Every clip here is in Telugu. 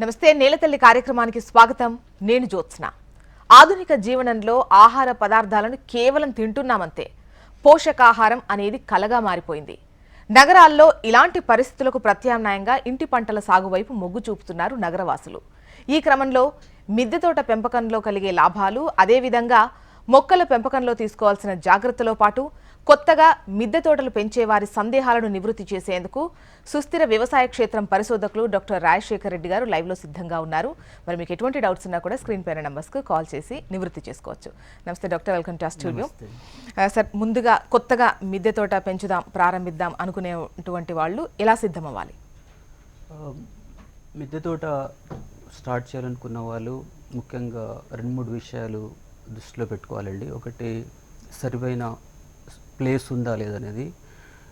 నమస్తే నేలతల్లి కార్యక్రమానికి స్వాగతం. నేను జ్యోత్స్న. ఆధునిక జీవనంలో ఆహార పదార్థాలను కేవలం తింటున్నామంతే. పోషకాహారం అనేది కలగా మారిపోయింది. నగరాల్లో ఇలాంటి పరిస్థితులకు ప్రత్యామ్నాయంగా ఇంటి పంటల సాగు వైపు మొగ్గు చూపుతున్నారు నగరవాసులు. ఈ క్రమంలో మిద్దె తోట పెంపకంలో కలిగే లాభాలు అదేవిధంగా మొక్కల పెంపకంలో తీసుకోవాల్సిన జాగ్రత్తలో పాటు కొత్తగా మిద్దె తోటలు పెంచే వారి సందేహాలను నివృత్తి చేసేందుకు సుస్థిర వ్యవసాయ క్షేత్రం పరిశోధకులు డాక్టర్ రాజశేఖర్ రెడ్డి గారు లైవ్లో సిద్ధంగా ఉన్నారు. మరి మీకు ఎటువంటి డౌట్స్ ఉన్నా కూడా స్క్రీన్ పైన నంబర్స్కు కాల్ చేసి నివృత్తి చేసుకోవచ్చు. నమస్తే doctor welcome to studio. Sir ముందుగా కొత్తగా మిద్దె తోట పెంచుదాం ప్రారంభిద్దాం అనుకునేటువంటి వాళ్ళు ఎలా సిద్ధమవ్వాలి? మిద్దె తోట స్టార్ట్ చేయాలనుకున్న వాళ్ళు ముఖ్యంగా రెండు మూడు విషయాలు దృష్టిలో పెట్టుకోవాలండి. ఒకటి సరిపోయిన ప్లేస్ ఉందా లేదనేది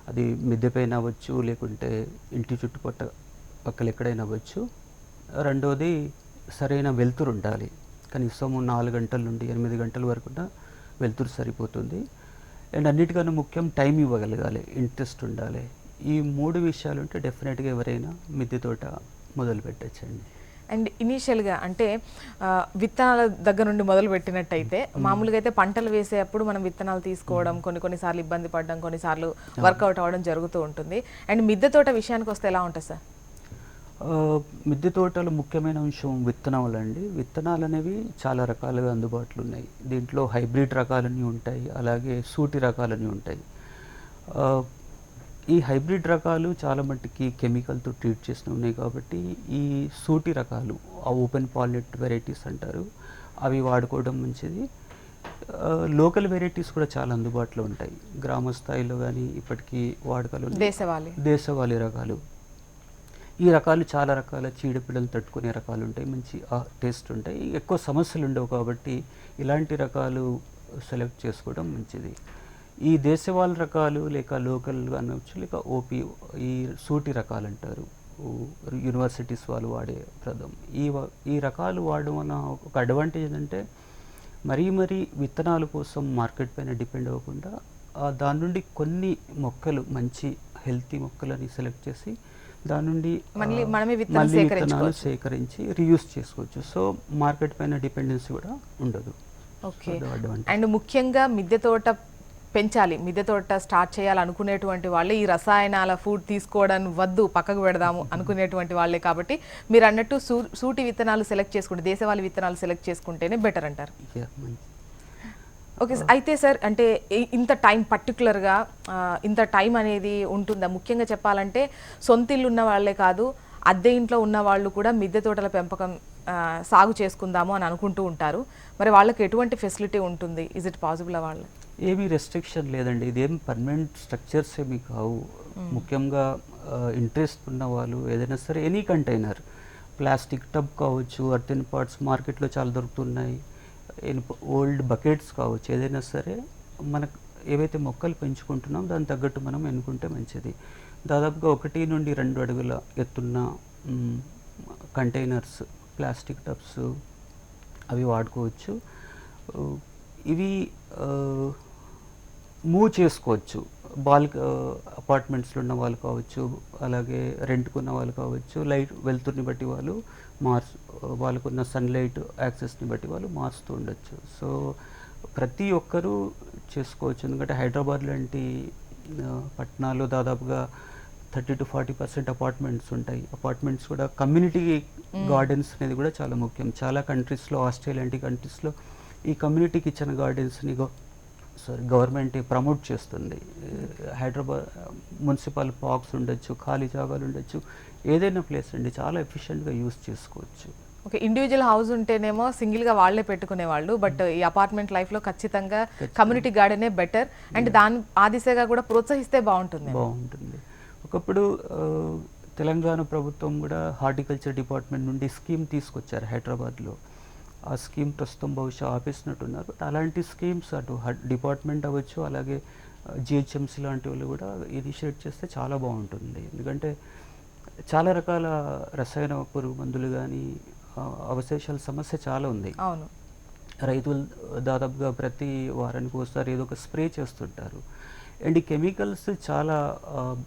అది మిద్దెపైన అవ్వచ్చు లేకుంటే ఇంటి చుట్టుపక్క పక్కల ఎక్కడైనా అవ్వచ్చు. రెండోది సరైన వెలుతురు ఉండాలి. కనీసం నాలుగు గంటల నుండి ఎనిమిది గంటల వరకు వెలుతురు సరిపోతుంది. అండ్ అన్నిటికన్నా ముఖ్యం టైం ఇవ్వగలగాలి ఇంట్రెస్ట్ ఉండాలి. ఈ మూడు విషయాలు ఉంటే డెఫినెట్గా ఎవరైనా మిద్దె తోట మొదలు పెట్టచ్చండి అండ్ ఇనీషియల్గా అంటే విత్తనాల దగ్గర నుండి మొదలు పెట్టినట్టయితే మామూలుగా అయితే పంటలు వేసేటప్పుడు మనం విత్తనాలు తీసుకోవడం కొన్ని కొన్నిసార్లు ఇబ్బంది పడడం కొన్నిసార్లు వర్కౌట్ అవ్వడం జరుగుతూ ఉంటుంది. అండ్ మిద్దె తోట విషయానికి వస్తే ఎలా ఉంటుంది సార్? మిద్దె తోటలో ముఖ్యమైన అంశం విత్తనాలు అండి విత్తనాలు అనేవి చాలా రకాలుగా అందుబాటులో ఉన్నాయి. దీంట్లో హైబ్రిడ్ రకాలని ఉంటాయి. అలాగే సూటి రకాలని ఉంటాయి. ఈ హైబ్రిడ్ రకాలు చాలా మట్టుకి కెమికల్తో ట్రీట్ చేసిన ఉన్నాయి కాబట్టి ఈ సూటి రకాలు ఆ ఓపెన్ పాలినెట్ వెరైటీస్ అంటారు అవి వాడుకోవడం మంచిది. లోకల్ వెరైటీస్ కూడా చాలా అందుబాటులో ఉంటాయి. గ్రామ స్థాయిలో కానీ ఇప్పటికీ వాడకాలు. దేశవాళీ. దేశవాళీ రకాలు. ఈ రకాలు చాలా రకాల చీడపీడలు తట్టుకునే రకాలు ఉంటాయి మంచి టేస్ట్ ఉంటాయి. ఎక్కువ సమస్యలు ఉండవు కాబట్టి ఇలాంటి రకాలు సెలెక్ట్ చేసుకోవడం మంచిది. ఈ దేశవాళ రకాలు లేక లోకల్ అనవచ్చు లేక ఓపీ ఈ సూటి రకాలు అంటారు. యూనివర్సిటీస్ వాళ్ళు వాడే ప్రదం. ఈ ఈ రకాలు వాడడం వల్ల ఒక అడ్వాంటేజ్ ఏంటంటే మరీ మరీ విత్తనాల కోసం మార్కెట్ పైన డిపెండ్ అవ్వకుండా దాని నుండి కొన్ని మొక్కలు మంచి హెల్తీ మొక్కలని సెలెక్ట్ చేసి దాని నుండి మళ్ళీ విత్తనాలు. సేకరించి రీయూస్ చేసుకోవచ్చు. సో మార్కెట్ పైన డిపెండెన్సీ కూడా ఉండదు. ఓకే. అండ్ ముఖ్యంగా మిద్దె తోట పెంచాలి మిద్దె తోట స్టార్ట్ చేయాలనుకునేటువంటి వాళ్ళు ఈ రసాయనాల ఫుడ్ తీసుకోవడం వద్దు పక్కకు పెడదాము అనుకునేటువంటి వాళ్ళే కాబట్టి మీరు అన్నట్టు సూ సూటి విత్తనాలు సెలెక్ట్ చేసుకుంటే దేశవాళీ విత్తనాలు సెలెక్ట్ చేసుకుంటేనే బెటర్ అంటారు. ఓకే. అయితే సార్ అంటే ఇంత టైం పర్టికులర్గా ఇంత టైం అనేది ఉంటుందా? ముఖ్యంగా చెప్పాలంటే సొంత ఇల్లు ఉన్న వాళ్ళే కాదు అద్దె ఇంట్లో ఉన్న వాళ్ళు కూడా మిద్దె తోటల పెంపకం సాగు చేసుకుందాము అని అనుకుంటూ ఉంటారు. మరి వాళ్ళకి ఎటువంటి ఫెసిలిటీ ఉంటుంది? ఇజ్ ఇట్ పాసిబుల్ వాళ్ళు ఏమీ రెస్ట్రిక్షన్ లేదండి. ఇదేం పర్మనెంట్ స్ట్రక్చర్స్ ఏమి కావు. ముఖ్యంగా ఇంట్రెస్ట్ ఉన్న వాళ్ళు ఏదైనా సరే ఎనీ కంటైనర్ ప్లాస్టిక్ టబ్ కావచ్చు అర్తిన్ పార్ట్స్ మార్కెట్లో చాలా దొరుకుతున్నాయి. ఓల్డ్ బకెట్స్ కావచ్చు ఏదైనా సరే మనకు ఏవైతే మొక్కలు పెంచుకుంటున్నాం దానికి తగ్గట్టు మనం ఎన్నుకుంటే మంచిది. దాదాపుగా ఒకటి నుండి రెండు అడుగుల ఎత్తున్న కంటైనర్స్ ప్లాస్టిక్ టబ్స్ అవి వాడుకోవచ్చు. ఇవి మూవ్ చేసుకోవచ్చు. బాల్ అపార్ట్మెంట్స్లో ఉన్న వాళ్ళు కావచ్చు అలాగే రెంట్కు ఉన్న వాళ్ళు కావచ్చు లైట్ వెలుతురుని బట్టి వాళ్ళు మార్చ్ వాళ్ళకున్న సన్లైట్ యాక్సెస్ని బట్టి వాళ్ళు మారుస్తూ ఉండొచ్చు. సో ప్రతి ఒక్కరూ చేసుకోవచ్చు. ఎందుకంటే హైదరాబాద్ లాంటి ఆ, పట్టణాల్లో దాదాపుగా thirty to forty percent apartments ఉంటాయి. అపార్ట్మెంట్స్ కూడా కమ్యూనిటీ గార్డెన్స్ అనేది కూడా చాలా ముఖ్యం. చాలా కంట్రీస్లో ఆస్ట్రేలియా లాంటి కంట్రీస్లో ఈ కమ్యూనిటీ కిచెన్ గార్డెన్స్ని సారీ గవర్నమెంట్ ప్రమోట్ చేస్తుంది. హైదరాబాద్ మున్సిపల్ పార్క్స్ ఉండొచ్చు ఖాళీ జాగాలు ఉండొచ్చు ఏదైనా ప్లేస్ అండి చాలా ఎఫిషియెంట్గా యూస్ చేసుకోవచ్చు. ఓకే ఇండివిజువల్ హౌస్ ఉంటేనేమో సింగిల్గా వాళ్ళే పెట్టుకునే వాళ్ళు బట్ ఈ అపార్ట్మెంట్ లైఫ్లో ఖచ్చితంగా. కమ్యూనిటీ గార్డెనే బెటర్ అండ్ దాని ఆ దిశగా కూడా ప్రోత్సహిస్తే బాగుంటుంది బాగుంటుంది. ఒకప్పుడు తెలంగాణ ప్రభుత్వం కూడా హార్టికల్చర్ డిపార్ట్మెంట్ నుండి స్కీమ్ తీసుకొచ్చారు హైదరాబాద్లో. ఆ స్కీమ్ ప్రస్తుతం బహుశా ఆపేసినట్టున్నారు. బట్ అలాంటి స్కీమ్స్ అటు డిపార్ట్మెంట్ అవ్వచ్చు అలాగే జిహెచ్ఎంసీ లాంటి వాళ్ళు కూడా ఇనిషియేట్ చేస్తే చాలా బాగుంటుంది. ఎందుకంటే చాలా రకాల రసాయన పురుగు మందులు కానీ అవశేషాల సమస్య చాలా ఉంది. అవును. రైతులు దాదాపుగా ప్రతి వారానికి ఒకసారి ఏదో ఒక స్ప్రే చేస్తుంటారు. అండ్ ఈ కెమికల్స్ చాలా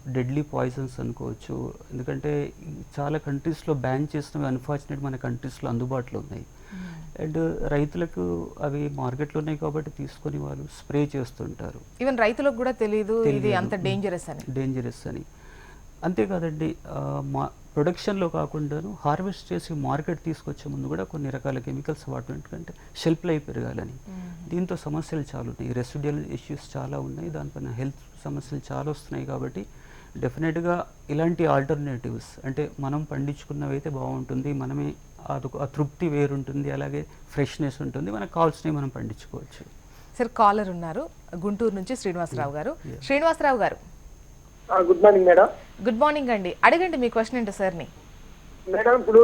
డెడ్లీ పాయిజన్స్ అనుకోవచ్చు. ఎందుకంటే చాలా కంట్రీస్లో బ్యాన్ చేసినవి అన్ఫార్చునేట్ మన కంట్రీస్లో అందుబాటులో ఉన్నాయి. అండ్ రైతులకు అవి మార్కెట్లో ఉన్నాయి కాబట్టి తీసుకొని వాళ్ళు స్ప్రే చేస్తుంటారు. ఈవెన్ రైతులకు కూడా తెలియదు ఇది. అంత డేంజరస్ అని. డేంజరస్ అని. అంతేకాదండి మా ప్రొడక్షన్లో కాకుండాను హార్వెస్ట్ చేసి మార్కెట్ తీసుకొచ్చే ముందు కూడా కొన్ని రకాల కెమికల్స్ వాడటం ఎందుకంటే షెల్ఫ్ లైఫ్ పెరగాలని. దీంతో సమస్యలు చాలా ఉన్నాయి. రెసిడియల్ ఇష్యూస్ చాలా ఉన్నాయి. దానిపైన హెల్త్ సమస్యలు చాలా వస్తున్నాయి కాబట్టి డెఫినెట్గా ఇలాంటి ఆల్టర్నేటివ్స్ అంటే మనం పండించుకున్నవి అయితే బాగుంటుంది మనమే అదొక ఆ తృప్తి వేరుంటుంది అలాగే ఫ్రెష్నెస్ ఉంటుంది. మనకు కావాల్సినవి మనం పండించుకోవచ్చు. సార్ కాలర్ ఉన్నారు. గుంటూరు నుంచి శ్రీనివాసరావు గారు. శ్రీనివాసరావు గారు. Good morning madam. Good morning అండి. అడగండి మీ క్వశ్చన్ ఏంటో సార్ని. మేడం ఇప్పుడు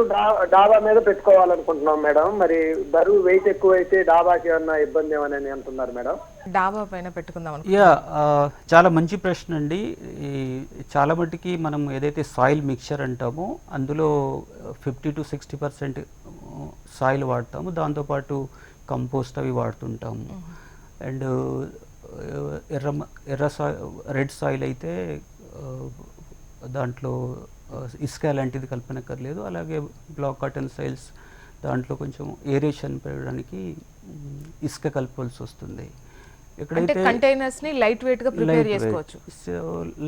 డాబా మీద పెట్టుకోవాలనుకుంటున్నాం మేడం. మరి బరువు వెయిట్ ఎక్కువ అయితే డాబాకి ఏమన్నా ఇబ్బంది ఏమని అంటున్నారు మేడం? డాబా పైన పెట్టుకుందాం యా చాలా మంచి ప్రశ్న అండి. ఈ చాలా మట్టుకి మనం ఏదైతే సాయిల్ మిక్చర్ అంటామో అందులో fifty to sixty percent soil వాడతాము. దాంతోపాటు కంపోస్ట్ అవి వాడుతుంటాము. అండ్ ఎర్ర ఎర్ర సాయి రెడ్ సాయిల్ అయితే దాంట్లో ఇసుక లాంటిది కల్పనక్కర్లేదు. అలాగే బ్లాక్ కాటన్ సాయిల్స్ దాంట్లో కొంచెం ఏరేషన్ పెరగడానికి ఇసుక కలపాల్సి వస్తుంది. ఎక్కడైతే కంటైనర్స్ని లైట్ వెయిట్గా ప్రిపేర్ చేసుకోవచ్చు. సో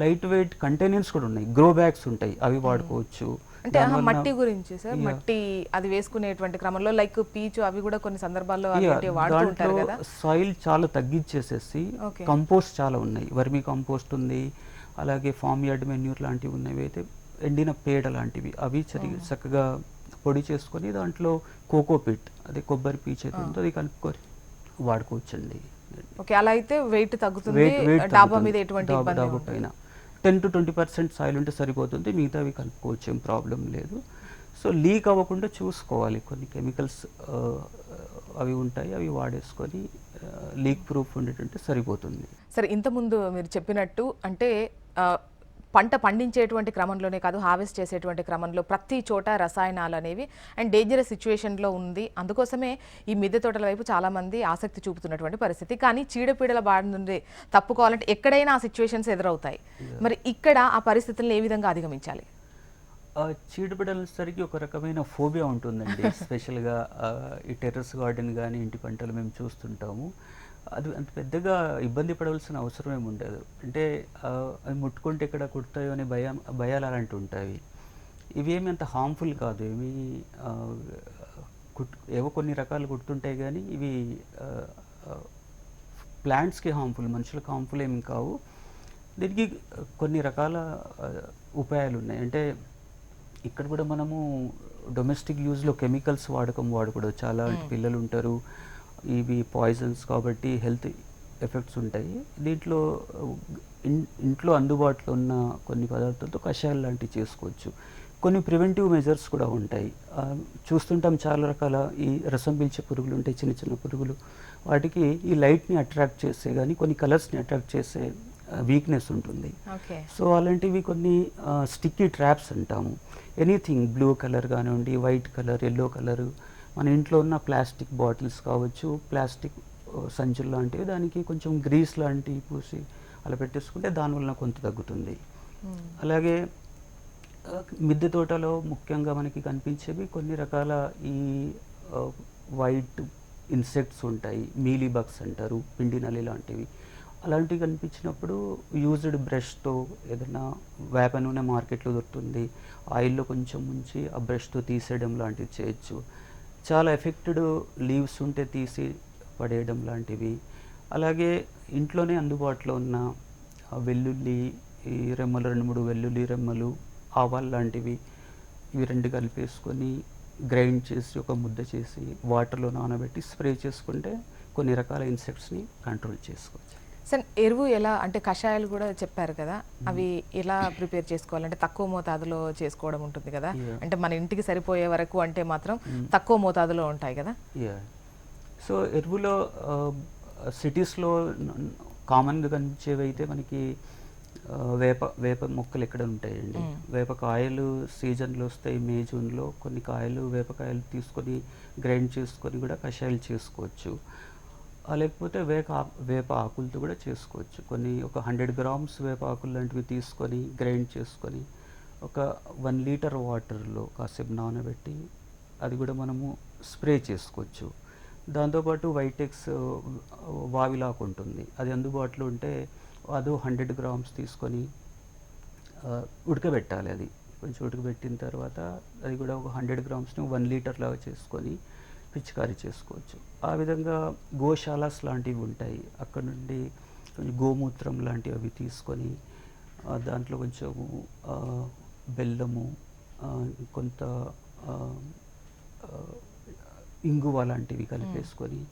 లైట్ వెయిట్ కంటైనర్స్ కూడా ఉన్నాయి. గ్రో బ్యాగ్స్ ఉంటాయి. అవి వాడుకోవచ్చు. అంటే మట్టి గురించి సార్. మట్టి అది వేసుకునేటువంటి క్రమంలో లైక్ పీచు అవి కూడా కొన్ని సందర్భాల్లో Yeah, అలాంటివి వాడుతూ ఉంటారు దాంట్లో కదా? సాయిల్ చాలా తగ్గించేసేసి. కంపోస్ట్ చాలా ఉన్నాయి. వర్మి కంపోస్ట్ ఉంది. అలాగే ఫామ్ యార్డ్ మెన్యూర్ లాంటివి ఉన్నవి అయితే ఎండిన పేడ లాంటివి అవి చరి చక్కగా పొడి చేసుకొని దాంట్లో కోకో పిట్ అదే కొబ్బరి పీచు అయితే ఉందో అది కలుపుకొని వాడుకోవచ్చండి. ఓకే అలా అయితే వెయిట్ తగ్గుతుంది డాబా. మీద ఎటువంటి డాబా- ఇబ్బంది. పైన ten to twenty percent soil ఉంటే సరిపోతుంది మిగతావి కలుపుకోవచ్చు ఏం ప్రాబ్లం లేదు సో లీక్ అవ్వకుండా చూసుకోవాలి కొన్ని కెమికల్స్ అవి ఉంటాయి అవి వాడేసుకొని లీక్ ప్రూఫ్ ఉండేటంటే సరిపోతుంది సరే ఇంతకుముందు మీరు చెప్పినట్టు అంటే పంట పండించేటువంటి క్రమంలోనే కాదు హార్వెస్ట్ చేసేటువంటి క్రమంలో ప్రతి చోట రసాయనాలు అనేవి అండ్ డేంజరస్ సిచ్యువేషన్లో ఉంది. అందుకోసమే ఈ మిద్దె తోటల వైపు చాలా మంది ఆసక్తి చూపుతున్నటువంటి పరిస్థితి. కానీ చీడపీడల బారి నుండి తప్పుకోవాలంటే ఎక్కడైనా ఆ సిచ్యువేషన్స్ ఎదురవుతాయి. మరి ఇక్కడ ఆ పరిస్థితులను ఏ విధంగా అధిగమించాలి? చీడపీడలసరికి ఒక రకమైన ఫోబియా ఉంటుందండి. స్పెషల్గా ఈ టెర్రస్ గార్డెన్ కానీ ఇంటి పంటలు మేము చూస్తుంటాము. అది అంత పెద్దగా ఇబ్బంది పడవలసిన అవసరం ఏమి ఉండదు. అంటే అవి ముట్టుకుంటే ఇక్కడ కుడతాయో అనే భయం భయాలు అలాంటివి ఉంటాయి. ఇవేమి అంత హార్మ్ఫుల్ కాదు. ఏమి ఆ, కుట్ ఏవో కొన్ని రకాలు కుడుతుంటాయి కానీ ఇవి ప్లాంట్స్కి హార్మ్ఫుల్ మనుషులకు హార్మ్ఫుల్ ఏమి కావు. దీనికి కొన్ని రకాల ఉపాయాలు ఉన్నాయి. అంటే ఇక్కడ కూడా మనము డొమెస్టిక్ యూజ్లో కెమికల్స్ వాడకం వాడకూడదు చాలా పిల్లలు ఉంటారు. ఇవి పాయిజన్స్ కాబట్టి హెల్త్ ఎఫెక్ట్స్ ఉంటాయి. దీంట్లో ఇంట్లో అందుబాటులో ఉన్న కొన్ని పదార్థాలతో కషాయాలు లాంటివి చేసుకోవచ్చు. కొన్ని ప్రివెంటివ్ మెజర్స్ కూడా ఉంటాయి. చూస్తుంటాం చాలా రకాల ఈ రసం పీల్చే పురుగులు ఉంటాయి చిన్న చిన్న పురుగులు. వాటికి ఈ లైట్ని అట్రాక్ట్ చేసే కానీ కొన్ని కలర్స్ని అట్రాక్ట్ చేసే వీక్నెస్ ఉంటుంది. సో అలాంటివి కొన్ని స్టిక్కీ ట్రాప్స్ అంటాము. ఎనీథింగ్ బ్లూ కలర్ కానివ్వండి వైట్ కలర్ ఎల్లో కలర్ మన ఇంట్లో ఉన్న ప్లాస్టిక్ బాటిల్స్ కావచ్చు ప్లాస్టిక్ సంచులు లాంటివి దానికి కొంచెం గ్రీస్ లాంటివి పూసి అలా పెట్టేసుకుంటే దానివల్ల కొంత తగ్గుతుంది. అలాగే ఆ, మిద్దె తోటలో ముఖ్యంగా మనకి కనిపించేవి కొన్ని రకాల ఈ వైట్ ఇన్సెక్ట్స్ ఉంటాయి. మీలీ బగ్స్ అంటారు పిండి నల్లి లాంటివి. అలాంటివి కనిపించినప్పుడు యూజ్డ్ బ్రష్తో ఏదైనా వేప నూనె మార్కెట్లో దొరుకుతుంది. ఆయిల్లో కొంచెం ముంచి ఆ బ్రష్తో తీసేయడం లాంటివి చేయొచ్చు. చాలా ఎఫెక్టెడ్ లీవ్స్ ఉంటే తీసి పడేయడం లాంటివి. అలాగే ఇంట్లోనే అందుబాటులో ఉన్న ఆ వెల్లుల్లి ఈ రెమ్మలు రెండు మూడు వెల్లుల్లి రెమ్మలు ఆవాలు లాంటివి ఇవి రెండు కలిపేసుకొని గ్రైండ్ చేసి ఒక ముద్ద చేసి వాటర్లో నానబెట్టి స్ప్రే చేసుకుంటే కొన్ని రకాల ఇన్సెక్ట్స్ని కంట్రోల్ చేసుకోవచ్చు. సార్ ఎరువు ఎలా అంటే కషాయాలు కూడా చెప్పారు కదా అవి ఎలా ప్రిపేర్ చేసుకోవాలంటే తక్కువ మోతాదులో చేసుకోవడం ఉంటుంది కదా. అంటే మన ఇంటికి సరిపోయే వరకు అంటే మాత్రం తక్కువ మోతాదులో ఉంటాయి కదా. సో ఎరువులో సిటీస్లో కామన్గా కనిపించేవి అయితే మనకి ఆ, వేప వేప మొక్కలు ఎక్కడ ఉంటాయండి? వేప కాయలు సీజన్లో వస్తాయి మే జూన్లో. కొన్ని కాయలు వేపకాయలు తీసుకొని గ్రైండ్ చేసుకొని కూడా కషాయాలు చేసుకోవచ్చు. లేకపోతే వేక వేప ఆకులతో కూడా చేసుకోవచ్చు. కొన్ని ఒక హండ్రెడ్ గ్రామ్స్ వేప ఆకులు లాంటివి తీసుకొని గ్రైండ్ చేసుకొని ఒక వన్ లీటర్ వాటర్లో కాసేపు నానబెట్టి అది కూడా మనము స్ప్రే చేసుకోవచ్చు. దాంతోపాటు వైటెక్స్ వావిలాకు ఉంటుంది. అది అందుబాటులో ఉంటే అది హండ్రెడ్ గ్రామ్స్ తీసుకొని ఉడకబెట్టాలి అది. కొంచెం ఉడకబెట్టిన తర్వాత అది కూడా ఒక హండ్రెడ్ గ్రామ్స్ని వన్ లీటర్ లాగా చేసుకొని పిచికారీ చేసుకోవచ్చు. ఆ విధంగా గోశాలాస్ లాంటివి ఉంటాయి. అక్కడ నుండి కొంచెం గోమూత్రం లాంటివి అవి తీసుకొని దాంట్లో కొంచెము బెల్లము కొంత ఇంగువ లాంటివి కలిపేసుకొని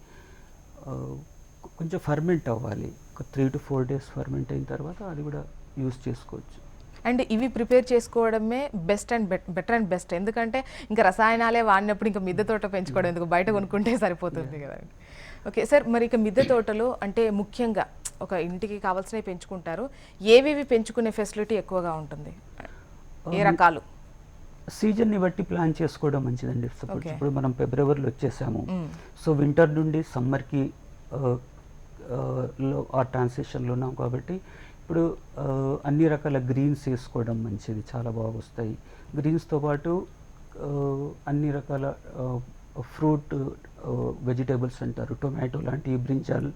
కొంచెం ఫర్మెంట్ అవ్వాలి. ఒక three to four days ferment అయిన తర్వాత అది కూడా యూస్ చేసుకోవచ్చు. అండ్ ఇవి ప్రిపేర్ చేసుకోవడమే best and better and best. ఎందుకంటే ఇంకా రసాయనాలే వాడినప్పుడు ఇంకా మిద్దె తోట పెంచుకోవడం ఎందుకు? బయట కొనుక్కుంటే సరిపోతుంది కదండి. ఓకే సార్ మరి ఇక మిద్దె తోటలో అంటే ముఖ్యంగా ఒక ఇంటికి కావాల్సినవి పెంచుకుంటారు. ఏవేవి పెంచుకునే ఫెసిలిటీ ఎక్కువగా ఉంటుంది? ఏ రకాలు? సీజన్ని బట్టి ప్లాన్ చేసుకోవడం మంచిదండి. సపోజ్. ఇప్పుడు మనం ఫిబ్రవరిలో వచ్చేసాము. సో వింటర్ నుండి సమ్మర్కి ఆ ట్రాన్సిషన్లో ఉన్నాం కాబట్టి ఇప్పుడు అన్ని రకాల గ్రీన్స్ వేసుకోవడం మంచిది చాలా బాగా వస్తాయి గ్రీన్స్తో పాటు అన్ని రకాల ఫ్రూట్ వెజిటేబుల్స్ అంటారు టొమాటో లాంటివి బ్రింజాల్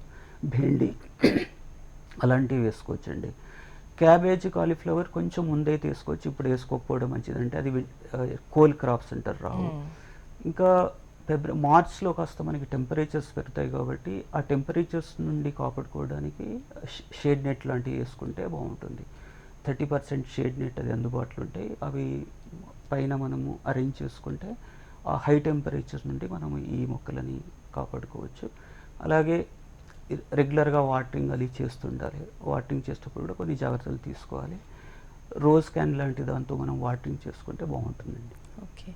భేండి అలాంటివి వేసుకోవచ్చండి. క్యాబేజ్ కాలీఫ్లవర్ కొంచెం ముందే తీసుకోవచ్చు ఇప్పుడు వేసుకోకపోవడం మంచిదంటే అది కోల్ క్రాప్స్ అంటారు రావు. ఇంకా ఫిబ్ర మార్చ్లో కాస్త మనకి టెంపరేచర్స్ పెరుగుతాయి కాబట్టి ఆ టెంపరేచర్స్ నుండి కాపాడుకోవడానికి షేడ్ నెట్ లాంటివి వేసుకుంటే బాగుంటుంది. థర్టీ పర్సెంట్ షేడ్ నెట్ అది అందుబాటులో ఉంటాయి. అవి పైన మనము అరేంజ్ చేసుకుంటే ఆ హై టెంపరేచర్ నుండి మనము ఈ మొక్కలని కాపాడుకోవచ్చు. అలాగే రెగ్యులర్గా వాటరింగ్ అది చేస్తుండాలి. వాటరింగ్ చేసేటప్పుడు కూడా కొన్ని జాగ్రత్తలు తీసుకోవాలి. రోజ్ క్యాన్ లాంటి దాంతో మనం వాటరింగ్ చేసుకుంటే బాగుంటుందండి. ఓకే.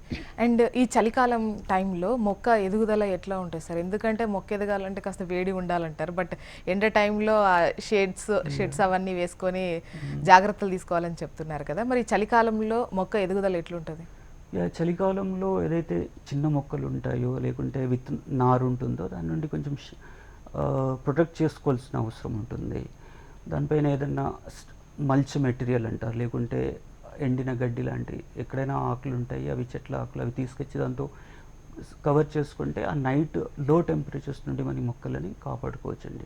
అండ్ ఈ చలికాలం టైంలో మొక్క ఎదుగుదల ఎట్లా ఉంటుంది సార్? ఎందుకంటే మొక్క ఎదగాలంటే కాస్త వేడి ఉండాలంటారు బట్ ఎండ టైంలో షేడ్స్ షేడ్స్ అవన్నీ వేసుకొని జాగ్రత్తలు తీసుకోవాలని చెప్తున్నారు కదా. మరి చలికాలంలో మొక్క ఎదుగుదల ఎట్లుంటుంది? చలికాలంలో ఏదైతే చిన్న మొక్కలు ఉంటాయో లేకుంటే విత్ నారు ఉంటుందో దాని నుండి కొంచెం ప్రొటెక్ట్ చేసుకోవాల్సిన అవసరం ఉంటుంది. దానిపైన ఏదన్నా మల్చ్ మెటీరియల్ అంటారు లేకుంటే ఎండిన గడ్డి లాంటి ఎక్కడైనా ఆకులు ఉంటాయి అవి చెట్ల ఆకులు అవి తీసుకొచ్చి దాంతో కవర్ చేసుకుంటే ఆ నైట్లో టెంపరేచర్స్ నుండి మన మొక్కలని కాపాడుకోవచ్చండి.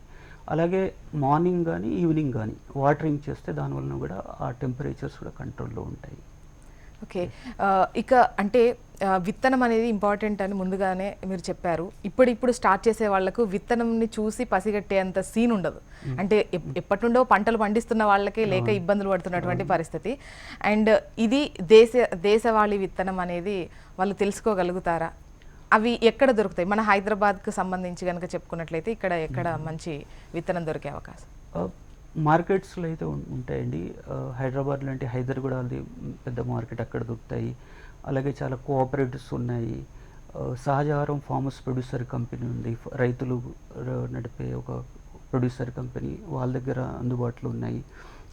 అలాగే మార్నింగ్ కానీ ఈవినింగ్ కానీ వాటరింగ్ చేస్తే దానివలన కూడా ఆ టెంపరేచర్స్ కూడా కంట్రోల్లో ఉంటాయి. ఓకే. ఇక అంటే విత్తనం అనేది ఇంపార్టెంట్ అని ముందుగానే మీరు చెప్పారు. ఇప్పుడు ఇప్పుడు స్టార్ట్ చేసే వాళ్ళకు విత్తనంని చూసి పసిగట్టేంత సీన్ ఉండదు. అంటే ఎప్- ఎప్పటి నుండో పంటలు పండిస్తున్న వాళ్ళకే లేక ఇబ్బందులు పడుతున్నటువంటి పరిస్థితి. అండ్ ఇది దేశ దేశవాళీ విత్తనం అనేది వాళ్ళు తెలుసుకోగలుగుతారా? అవి ఎక్కడ దొరుకుతాయి? మన హైదరాబాద్కు సంబంధించి కనుక చెప్పుకున్నట్లయితే ఇక్కడ ఎక్కడ మంచి విత్తనం దొరికే అవకాశం? మార్కెట్స్లో అయితే ఉంటాయండి. హైదరాబాద్ లాంటి హైదర్గూడ పెద్ద మార్కెట్ అక్కడ దొరుకుతాయి. అలాగే చాలా కోఆపరేటివ్స్ ఉన్నాయి. ఆ, సహజహారం ఫార్మర్స్ ప్రొడ్యూసర్ కంపెనీ ఉంది. రైతులు నడిపే ఒక ప్రొడ్యూసర్ కంపెనీ వాళ్ళ దగ్గర అందుబాటులో ఉన్నాయి.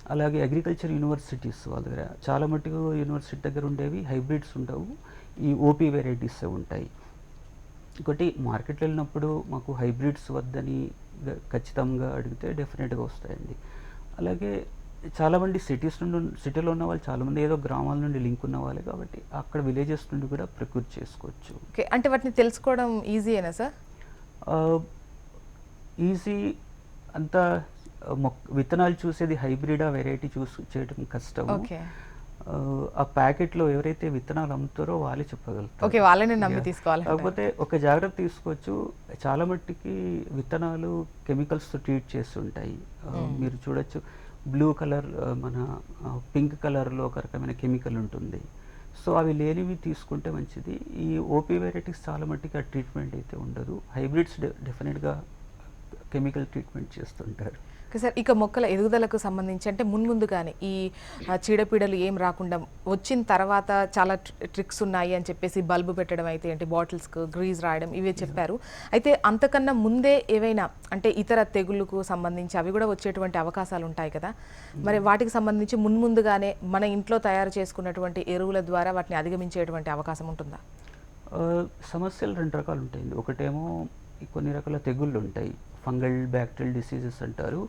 అలాగే అగ్రికల్చర్ యూనివర్సిటీస్ వాళ్ళ దగ్గర. చాలా మట్టుకు యూనివర్సిటీ దగ్గర ఉండేవి హైబ్రిడ్స్ ఉండవు. ఈ ఓపీ వెరైటీస్ ఉంటాయి. ఇంకోటి మార్కెట్లో వెళ్ళినప్పుడు మాకు హైబ్రిడ్స్ వద్దని ఖచ్చితంగా అడిగితే డెఫినెట్గా వస్తాయండి. అలాగే చాలామంది సిటీస్ నుండి సిటీలో ఉన్న వాళ్ళు చాలామంది ఏదో గ్రామాల నుండి లింక్ ఉన్న వాళ్ళే కాబట్టి అక్కడ విలేజెస్ నుండి కూడా ప్రకృతి చేసుకోవచ్చు. ఓకే అంటే వాటిని తెలుసుకోవడం ఈజీయేనా సార్? ఈజీ అంతా విత్తనాలు చూసేది హైబ్రిడా వెరైటీ చూసి చేయడం కష్టం ఓకే. ఆ ప్యాకెట్లో ఎవరైతే విత్తనాలు అమ్ముతారో వాళ్ళే చెప్పగలుగుతారు. ఓకే వాళ్ళని నమ్మి. తీసుకోవాలంటారు. కాకపోతే ఒక జాగ్రత్త తీసుకోవచ్చు. చాలా మట్టికి విత్తనాలు కెమికల్స్తో ట్రీట్ చేసి ఉంటాయి ఆ, మీరు చూడొచ్చు బ్లూ కలర్ మన పింక్ కలర్లో ఒక రకమైన కెమికల్ ఉంటుంది. సో అవి లేనివి తీసుకుంటే మంచిది. ఈ ఓపీ వెరైటీస్ చాలా మట్టికి ఆ ట్రీట్మెంట్ అయితే ఉండదు. హైబ్రిడ్స్ డెఫినెట్గా కెమికల్ ట్రీట్మెంట్ చేస్తుంటారు. సార్ ఇక మొక్కల ఎదుగుదలకు సంబంధించి అంటే మున్ముందుగానే ఈ చీడపీడలు ఏం రాకుండా వచ్చిన తర్వాత చాలా ట్రిక్స్ ఉన్నాయి అని చెప్పేసి బల్బు పెట్టడం అయితే ఏంటి బాటిల్స్కు గ్రీజ్ రాయడం ఇవే చెప్పారు. అయితే అంతకన్నా ముందే ఏవైనా అంటే ఇతర తెగుళ్ళకు సంబంధించి అవి కూడా వచ్చేటువంటి అవకాశాలు ఉంటాయి కదా. మరి వాటికి సంబంధించి మున్ముందుగానే మన ఇంట్లో తయారు చేసుకున్నటువంటి ఎరువుల ద్వారా వాటిని అధిగమించేటువంటి అవకాశం ఉంటుందా? సమస్యలు రెండు రకాలు ఉంటాయండి. ఒకటేమో కొన్ని రకాల తెగుళ్ళు ఉంటాయి. ఫంగల్ బ్యాక్టీరియల్ డిసీజెస్ అంటారు.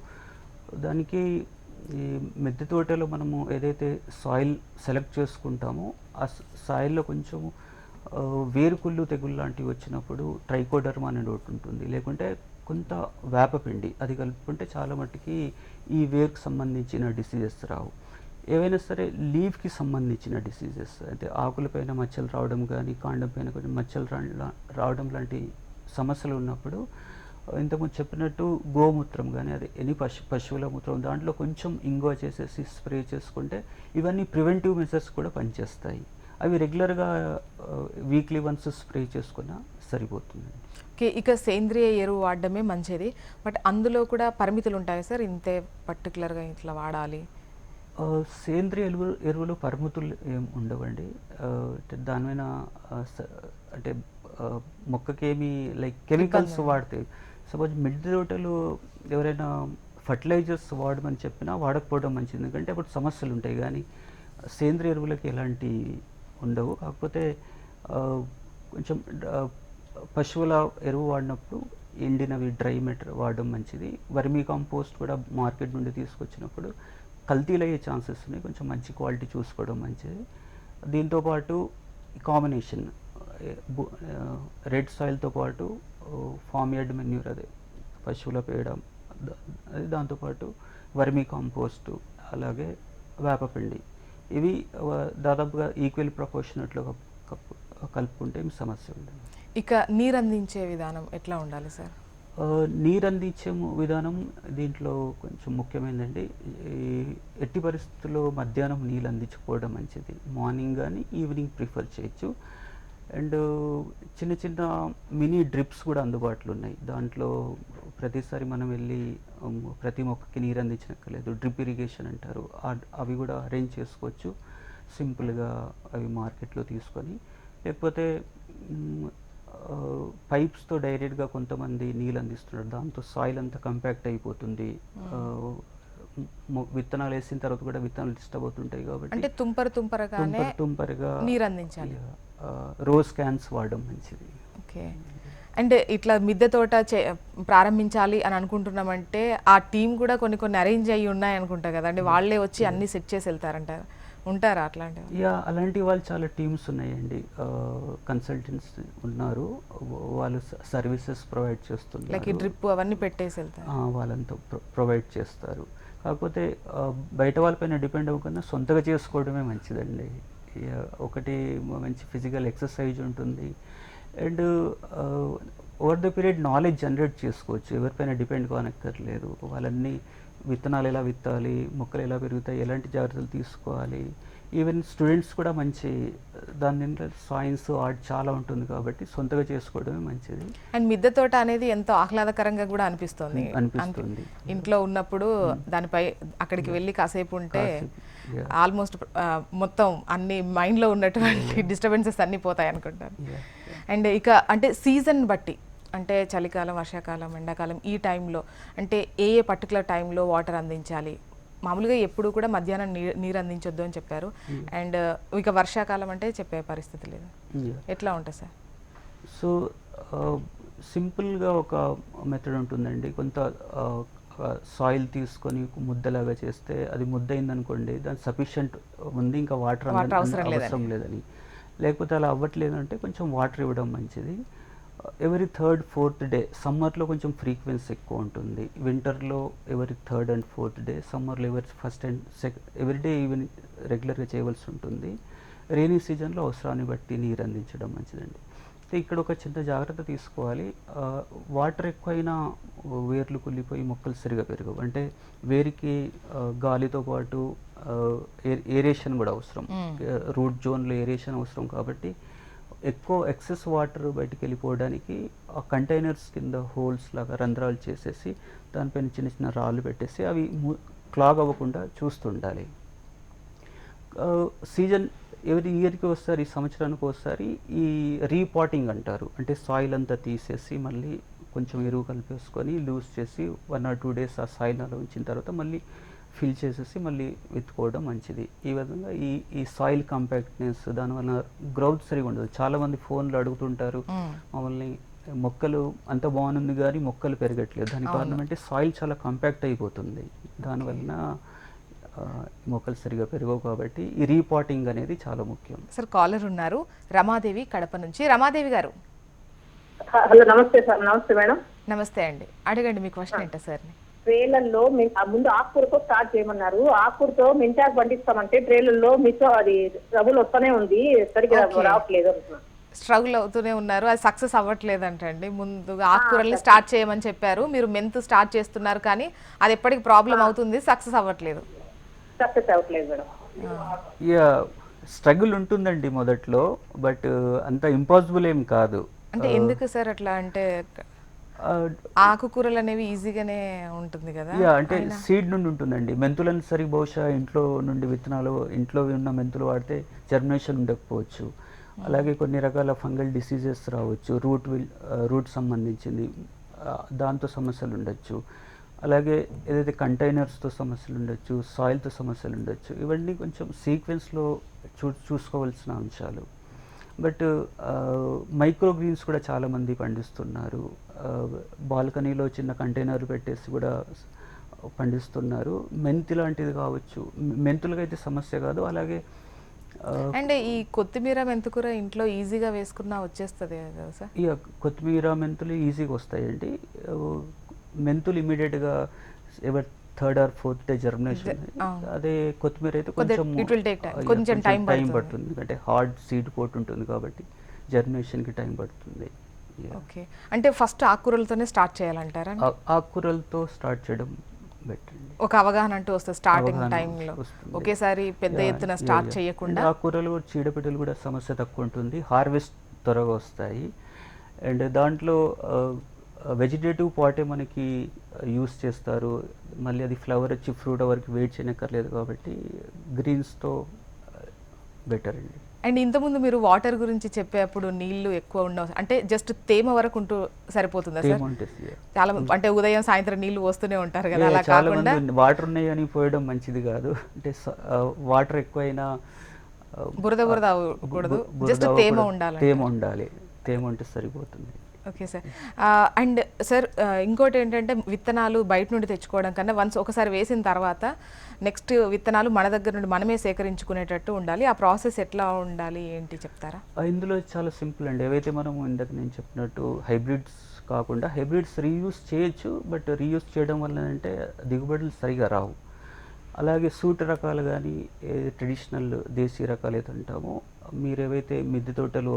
దానికి ఈ మిద్దె తోటలో మనము ఏదైతే సాయిల్ సెలెక్ట్ చేసుకుంటామో ఆ సాయిల్లో కొంచెం వేరుకుళ్ళు తెగుళ్ళు లాంటివి వచ్చినప్పుడు ట్రైకోడర్మా అనేది ఒకటి ఉంటుంది. లేకుంటే కొంత వేపపిండి అది కలుపుకుంటే చాలా మట్టుకి ఈ వేరుకు సంబంధించిన డిసీజెస్ రావు. ఏవైనా సరే లీవ్కి సంబంధించిన డిసీజెస్ అంటే ఆకులపైన మచ్చలు రావడం కానీ కాండం పైన కొంచెం మచ్చలు రా- రావడం లాంటి సమస్యలు ఉన్నప్పుడు ఇంతకుముందు చెప్పినట్టు గోమూత్రం కానీ అదే ఎన్ని పశు పశువుల మూత్రం దాంట్లో కొంచెం ఇంగువ చేసేసి స్ప్రే చేసుకుంటే ఇవన్నీ ప్రివెంటివ్ మెజర్స్ కూడా పనిచేస్తాయి. అవి రెగ్యులర్గా వీక్లీ వన్స్ స్ప్రే చేసుకున్నా సరిపోతుంది ఓకే ఇక సేంద్రియ ఎరువు వాడడమే మంచిది. బట్ అందులో కూడా పరిమితులు ఉంటాయి సార్? ఇంతే పర్టికులర్గా ఇట్లా వాడాలి? సేంద్రియ ఎరువు ఎరువులు పరిమితులు ఏం ఉండవండి. ఆ, అంటే మొక్కకేమి లైక్ కెమికల్స్ వాడితే సపోజ్ మిద్దె తోటలు ఎవరైనా ఫర్టిలైజర్స్ వాడమని చెప్పినా వాడకపోవడం మంచిది. ఎందుకంటే అప్పుడు సమస్యలు ఉంటాయి. కానీ సేంద్రియ ఎరువులకి ఎలాంటి ఉండవు. కాకపోతే కొంచెం పశువుల ఎరువు వాడినప్పుడు ఎండినవి డ్రై మెటర్ వాడడం మంచిది. వర్మీ కాంపోస్ట్ కూడా మార్కెట్ నుండి తీసుకొచ్చినప్పుడు కల్తీలు అయ్యే ఛాన్సెస్ ఉన్నాయి. కొంచెం మంచి క్వాలిటీ చూసుకోవడం మంచిది. దీంతోపాటు కాంబినేషన్ రెడ్ సాయిల్తో పాటు ఫామ్ యార్డ్ మెన్యూర్ అదే పశువుల పేడ అది దాంతోపాటు వర్మీ కాంపోస్టు అలాగే వేపపిండి. ఇవి దాదాపుగా ఈక్వల్ ప్రపోర్షనట్లో కలుపుకుంటే సమస్య ఉండదు. ఇక నీరు అందించే విధానం ఎట్లా ఉండాలి సార్? నీరు అందించే విధానం దీంట్లో కొంచెం ముఖ్యమైనదండి ఈ ఎట్టి పరిస్థితుల్లో మధ్యాహ్నం నీళ్ళు అందించకపోవడం మంచిది. మార్నింగ్ కానీ ఈవినింగ్ ప్రిఫర్ చేయొచ్చు. అండ్ చిన్న చిన్న మినీ డ్రిప్స్ కూడా అందుబాటులో ఉన్నాయి. దాంట్లో ప్రతిసారి మనం వెళ్ళి ప్రతి మొక్కకి నీరు అందించనక్కర్లేదు. డ్రిప్ ఇరిగేషన్ అంటారు. అవి కూడా అరేంజ్ చేసుకోవచ్చు. సింపుల్గా అవి మార్కెట్లో తీసుకొని లేకపోతే పైప్స్తో డైరెక్ట్గా కొంతమంది నీళ్ళు అందిస్తున్నారు. దాంతో సాయిల్ అంతా కంపాక్ట్ అయిపోతుంది. విత్తనాలు వేసిన తర్వాత కూడా విత్తనాలు డిస్టర్బ్ అవుతుంటాయి కాబట్టి అంటే తుంపర తుంపరగానే తుంపర తుంపరగా నీరు అందించాలి. రోజ్ క్యాన్స్ వాడడం మంచిది. ఓకే. అండ్ ఇట్లా మిద్దె తోట చే ప్రారంభించాలి అని అనుకుంటున్నామంటే ఆ టీం కూడా కొన్ని కొన్ని అరేంజ్ అయ్యి ఉన్నాయి అనుకుంటా కదా. అంటే వాళ్ళే వచ్చి అన్ని సెట్ చేసి వెళ్తారంటారు ఉంటారా అట్లాంటివి యా అలాంటి వాళ్ళు చాలా టీమ్స్ ఉన్నాయండి. కన్సల్టెంట్స్ ఉన్నారు. వాళ్ళు సర్వీసెస్ ప్రొవైడ్ లైక్ చేస్తున్నారు డ్రిప్ అవన్నీ పెట్టేసి వెళ్తారు. వాళ్ళంతా ప్రొవైడ్ చేస్తారు. కాకపోతే బయట వాళ్ళపైన డిపెండ్ అవ్వకుండా సొంతగా చేసుకోవడమే మంచిదండి. ఒకటి మంచి ఫిజికల్ ఎక్సర్సైజ్ ఉంటుంది. And over the period knowledge generate చేసుకోవచ్చు. ఎవరిపైన డిపెండ్ కానక్కర్లేదు. వాళ్ళన్నీ విత్తనాలు ఎలా విత్తాలి మొక్కలు ఎలా పెరుగుతాయి ఎలాంటి జాగ్రత్తలు తీసుకోవాలి ఈవెన్ స్టూడెంట్స్ కూడా మంచి దాని సైన్స్ ఆర్ట్ చాలా ఉంటుంది కాబట్టి సొంతగా చేసుకోవడమే మంచిది. అండ్ మిద్దె తోట అనేది ఎంతో ఆహ్లాదకరంగా కూడా అనిపిస్తుంది. అనిపిస్తుంది. అనిపి- ఇంట్లో ఉన్నప్పుడు దానిపై అక్కడికి వెళ్ళి కాసేపు ఉంటే. ఆల్మోస్ట్ మొత్తం అన్ని మైండ్లో ఉన్నటువంటి డిస్టర్బెన్సెస్ అన్ని పోతాయి అనుకుంటాను. అండ్ ఇక అంటే సీజన్ బట్టి అంటే చలికాలం వర్షాకాలం ఎండాకాలం ఈ టైంలో అంటే ఏ ఏ పర్టికులర్ టైంలో వాటర్ అందించాలి? మామూలుగా ఎప్పుడు కూడా మధ్యాహ్నం నీరు అందించొద్దు అని చెప్పారు. అండ్ ఇక వర్షాకాలం అంటే చెప్పే పరిస్థితి లేదు. ఎట్లా ఉంటుంది సార్? సో సింపుల్గా ఒక మెథడ్ ఉంటుందండి. కొంత సాయిల్ తీసుకొని ముద్దలాగా చేస్తే అది ముద్ద అయిందనుకోండి దాని సఫిషియంట్ ఉంది ఇంకా వాటర్ అవసరం లేదని. అవసరం లేదని. లేకపోతే అలా అవ్వట్లేదు అంటే కొంచెం వాటర్ ఇవ్వడం మంచిది. ఎవరీ థర్డ్ ఫోర్త్ డే సమ్మర్లో కొంచెం ఫ్రీక్వెన్సీ ఎక్కువ ఉంటుంది. వింటర్లో every third and fourth day సమ్మర్లో every first and second every day even రెగ్యులర్గా చేయవలసి ఉంటుంది. రైనీ సీజన్లో అవసరాన్ని బట్టి నీరు అందించడం మంచిదండి. అయితే ఇక్కడ ఒక చిన్న జాగ్రత్త తీసుకోవాలి. వాటర్ ఎక్కువైనా వేర్లు కుళ్ళిపోయి మొక్కలు సరిగా పెరగవు. అంటే వేరికి గాలితో పాటు ఏరేషన్ కూడా అవసరం. రూట్ జోన్లో ఏరేషన్ అవసరం కాబట్టి ఎక్కువ ఎక్సెస్ వాటర్ బయటికి వెళ్ళిపోవడానికి ఆ కంటైనర్స్ కింద హోల్స్ లాగా రంధ్రాలు చేసేసి దానిపైన చిన్న చిన్న రాళ్ళు పెట్టేసి అవి క్లాగ్ అవ్వకుండా చూస్తుండాలి. సీజన్ ఎవరి ఇయర్కి ఒకసారి ఈ సంవత్సరానికి ఒకసారి ఈ రీపాటింగ్ అంటారు. అంటే సాయిల్ అంతా తీసేసి మళ్ళీ కొంచెం ఎరువు కలిపేసుకొని లూజ్ చేసి వన్ ఆర్ టూ డేస్ ఆ సాయిల్ అలా ఉంచిన తర్వాత మళ్ళీ ఫిల్ చేసేసి మళ్ళీ విత్తుకోవడం మంచిది. ఈ విధంగా ఈ ఈ సాయిల్ కంపాక్ట్నెస్ దానివల్ల గ్రౌత్ సరిగా ఉండదు. చాలామంది ఫోన్లో అడుగుతుంటారు. మమ్మల్ని మొక్కలు అంత బాగుంది కానీ మొక్కలు పెరగట్లేదు. దాని. కారణం అంటే సాయిల్ చాలా కాంపాక్ట్ అయిపోతుంది. దానివలన ఆ, మొక్కలు సరిగా పెరగవు కాబట్టి ఈ రీపాటింగ్ అనేది చాలా ముఖ్యం. సార్ కాలర్ ఉన్నారు. రమాదేవి కడప నుంచి. రమాదేవి గారు. హలో నమస్తే సార్. నమస్తే మేడం. నమస్తే అండి. అడగండి మీ క్వశ్చన్ ఏంటో సార్ని? ఆ ముందు ఆకుకూరతో స్టార్ట్ చేయమన్నారు. ఆకుకూరతో మెంతాకు పండిస్తామంటే ట్రేలల్లో మీతో అది ట్రబుల్ వస్తూనే ఉంది. సరిగ్గా. రావట్లేదు అంటున్నా స్ట్రగుల్ అవుతూనే ఉన్నారు. అది సక్సెస్ అవ్వట్లేదంటండి. ముందుగా ఆకుకూరల్ని స్టార్ట్ చేయమని చెప్పారు. మీరు మెంతు స్టార్ట్ చేస్తున్నారు కానీ అది ఎప్పటికి ప్రాబ్లం అవుతుంది. సక్సెస్ అవ్వట్లేదు. సక్సెస్ అవ్వట్లేదు మేడం. స్ట్రగుల్ ఉంటుందండి మొదట్లో బట్ అంత ఇంపాసిబుల్ ఏం కాదు. అంటే ఎందుకు సార్ అట్లా అంటే ఆకుకూరలు అనేవి ఈజీగానే ఉంటుంది కదా? యా అంటే సీడ్ నుండి ఉంటుందండి. మెంతులను సరి బహుశా ఇంట్లో నుండి విత్తనాలు ఇంట్లో ఉన్న మెంతులు వాడితే జర్మినేషన్ ఉండకపోవచ్చు. అలాగే కొన్ని రకాల ఫంగల్ డిసీజెస్ రావచ్చు. రూట్ విల్ రూట్ సంబంధించింది దాంతో సమస్యలు ఉండొచ్చు. అలాగే ఏదైతే కంటైనర్స్తో సమస్యలు ఉండొచ్చు సాయిల్తో సమస్యలు ఉండొచ్చు ఇవన్నీ కొంచెం సీక్వెన్స్లో చూ చూసుకోవాల్సిన అంశాలు. బట్ మైక్రో గ్రీన్స్ కూడా చాలామంది పండిస్తున్నారు. బాల్కనీలో చిన్న కంటైనర్ పెట్టేసి కూడా పండిస్తున్నారు. మెంతి లాంటిది కావచ్చు. మె- మెంతులకైతే సమస్య కాదు. అలాగే అండ్ ఈ కొత్తిమీర మెంతుకూర ఇంట్లో ఈజీగా వేసుకున్నా వచ్చేస్తుంది కదా సార్? ఇక కొత్తిమీర మెంతులు ఈజీగా వస్తాయండి. మెంతులు ఇమీడియట్గా every third or fourth day germination. అదే కొత్తిమీర అయితే కొంచెం కొంచెం టైం పడుతుంది. ఎందుకంటే హార్డ్ సీడ్ కోట్ ఉంటుంది కాబట్టి జర్మినేషన్కి టైం పడుతుంది. ఓకే. అంటే ఫస్ట్ ఆకుకూరలతోనే స్టార్ట్ చేయాలంటారా? ఆకుకూరలతో స్టార్ట్ చేయడం ఒక అవగాహన అంటూ వస్తుంది స్టార్టింగ్ టైంలో. ఒకేసారి పెద్ద ఎత్తున స్టార్ట్. చేయకుండా And ఆ కూరలు కూడా చీడపీడలు కూడా సమస్య తక్కువ ఉంటుంది. హార్వెస్ట్ త్వరగా వస్తాయి. అండ్ దాంట్లో వెజిటేటివ్ పాటే మనకి యూస్ చేస్తారు. మళ్ళీ అది ఫ్లవర్ వచ్చి ఫ్రూట్ వరకు వెయిట్ చేయనక్కర్లేదు కాబట్టి గ్రీన్స్తో బెటర్ అండి. అండ్ ఇంతకుముందు మీరు వాటర్ గురించి చెప్పేప్పుడు నీళ్ళు ఎక్కువ ఉండవు. అంటే జస్ట్ తేమ వరకు ఉంటూ సరిపోతుందా సార్. చాలా అంటే ఉదయం సాయంత్రం నీళ్ళు వస్తూనే ఉంటారు కదా అలా చాలా కాకుండా వాటర్ ఉన్నాయని పోయడం మంచిది కాదు. అంటే వాటర్ ఎక్కువైనా ఆ, బురద బురద అవ్వకూడదు. జస్ట్ తేమ. ఉండాలి తేమ ఉండాలి. తేమ ఉంటే సరిపోతుంది. Okay sir. అండ్ సార్ ఇంకోటి ఏంటంటే విత్తనాలు బయట నుండి తెచ్చుకోవడం కన్నా వన్స్ ఒకసారి వేసిన తర్వాత నెక్స్ట్ విత్తనాలు మన దగ్గర నుండి మనమే సేకరించుకునేటట్టు ఉండాలి. ఆ ప్రాసెస్ ఎట్లా ఉండాలి ఏంటి చెప్తారా? ఇందులో చాలా సింపుల్ అండి. ఏవైతే మనం ఇందాక నేను చెప్పినట్టు హైబ్రిడ్స్ కాకుండా హైబ్రిడ్స్ రీయూస్ చేయొచ్చు బట్ రీయూస్ చేయడం వల్ల అంటే దిగుబడులు సరిగా రావు. అలాగే సూట్ రకాలు కానీ ట్రెడిషనల్ దేశీ రకాలు అయితే అంటామో మీరు ఏవైతే మిద్దె తోటలో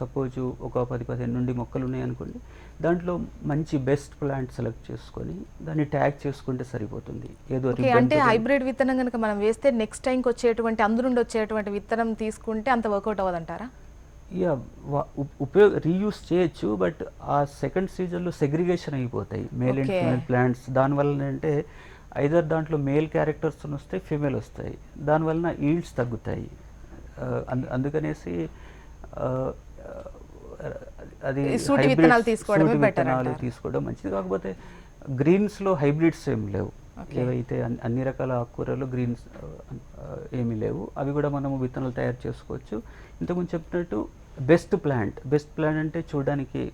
సపోజ్ ఒక పది పదిహేను నుండి మొక్కలు ఉన్నాయనుకోండి దాంట్లో మంచి బెస్ట్ ప్లాంట్ సెలెక్ట్ చేసుకొని దాన్ని ట్యాగ్ చేసుకుంటే సరిపోతుంది. ఏదో అంటే హైబ్రిడ్ విత్తనం కనుక మనం వేస్తే నెక్స్ట్ టైంకి వచ్చేటువంటి అందు నుండి వచ్చేటువంటి విత్తనం తీసుకుంటే అంత వర్కౌట్ అవ్వదంటారా? యా ఉపయోగ రీయూస్ చేయొచ్చు బట్ ఆ సెకండ్ సీజన్లో సెగ్రిగేషన్ అయిపోతాయి. Male and. Female plants. దానివల్ల అంటే ఐదర్ దాంట్లో మేల్ క్యారెక్టర్స్ వస్తాయి ఫీమేల్ వస్తాయి. దానివలన ఈల్డ్స్ తగ్గుతాయి. అందుకనేసి అది సూటి విత్తనాలు better విత్తనాలు. తీసుకోవడం మంచిది. కాకపోతే గ్రీన్స్లో హైబ్రిడ్స్ ఏం లేవు. ఏవైతే అన్- అన్ని రకాల ఆకుకూరలు గ్రీన్స్ ఏమీ లేవు. అవి కూడా మనము విత్తనాలు తయారు చేసుకోవచ్చు. ఇంతకుముందు చెప్పినట్టు బెస్ట్ ప్లాంట్ బెస్ట్ ప్లాంట్ అంటే చూడడానికి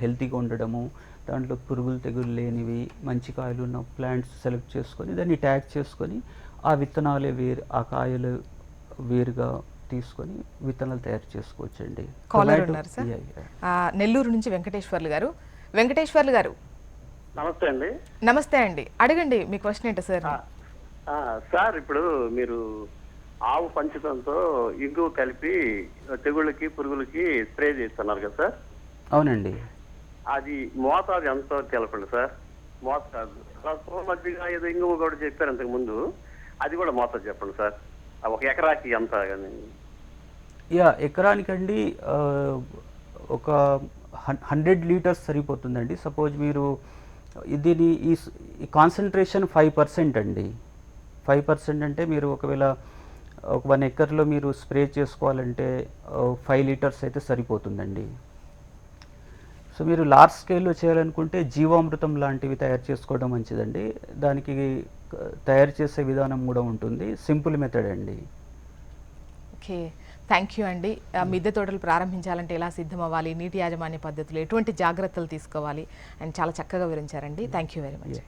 హెల్తీగా ఉండడము దాంట్లో పురుగులు తెగులు లేనివి మంచి కాయలు ఉన్న ప్లాంట్స్ సెలెక్ట్ చేసుకొని దాన్ని ట్యాగ్ చేసుకొని ఆ విత్తనాలే వేరు ఆ కాయలు వేరుగా తీసుకొని విత్తనాలు తయారు చేసుకోవచ్చండి. కాలర్ ఉన్నారు సార్. నెల్లూరు నుంచి వెంకటేశ్వర్లు గారు. వెంకటేశ్వర్లు గారు. నమస్తే అండి. నమస్తే అండి. అడగండి మీ క్వశ్చన్ ఏంటో సార్? సార్ ఇప్పుడు మీరు ఆవు పంచతంతో ఇంగు కలిపి తెగుళ్ళకి పురుగులకి స్ప్రే చేస్తున్నారు కదా సార్? అవునండి. అది మోతాదు ఎంతో తెలపండి సార్. మోతాదు. మధ్యగా ఏదో ఇంగువ కూడా చెప్పారు అంతకు ముందు. అది కూడా మోతాదు చెప్పండి సార్. ఒక ఎకరాకి ఎంత కానీ యా ఎకరానికండి ఒక హండ్రెడ్ లీటర్స్ సరిపోతుందండి. సపోజ్ మీరు దీని ఈ ఈ కాన్సన్ట్రేషన్ ఫైవ్ పర్సెంట్ అండి. ఫైవ్ పర్సెంట్ అంటే మీరు ఒకవేళ ఒక వన్ ఎకర్లో మీరు స్ప్రే చేసుకోవాలంటే ఫైవ్ లీటర్స్ అయితే సరిపోతుందండి. సో మీరు లార్జ్ స్కేల్లో చేయాలనుకుంటే జీవామృతం లాంటివి తయారు చేసుకోవడం మంచిదండి. దానికి తయారు చేసే విధానం కూడా ఉంటుంది. సింపుల్ మెథడ్ అండి. ఓకే. థ్యాంక్ యూ అండి. మిద్దె తోటలు ప్రారంభించాలంటే ఎలా సిద్ధం అవ్వాలి నీటి యాజమాన్య పద్ధతులు ఎటువంటి జాగ్రత్తలు తీసుకోవాలి? అండ్ చాలా చక్కగా వివరించారండి. Thank you very much.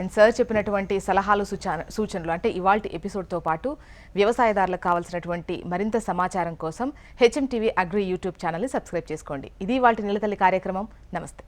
And sir చెప్పినటువంటి సలహాలు సూచన సూచనలు అంటే ఇవాల్టి ఎపిసోడ్తో పాటు వ్యవసాయదారులకు కావాల్సినటువంటి మరింత సమాచారం కోసం హెచ్ఎం టీవీ అగ్రి యూట్యూబ్ ఛానల్ని సబ్స్క్రైబ్ చేసుకోండి. ఇది వాటి నిలతల్లి కార్యక్రమం. నమస్తే.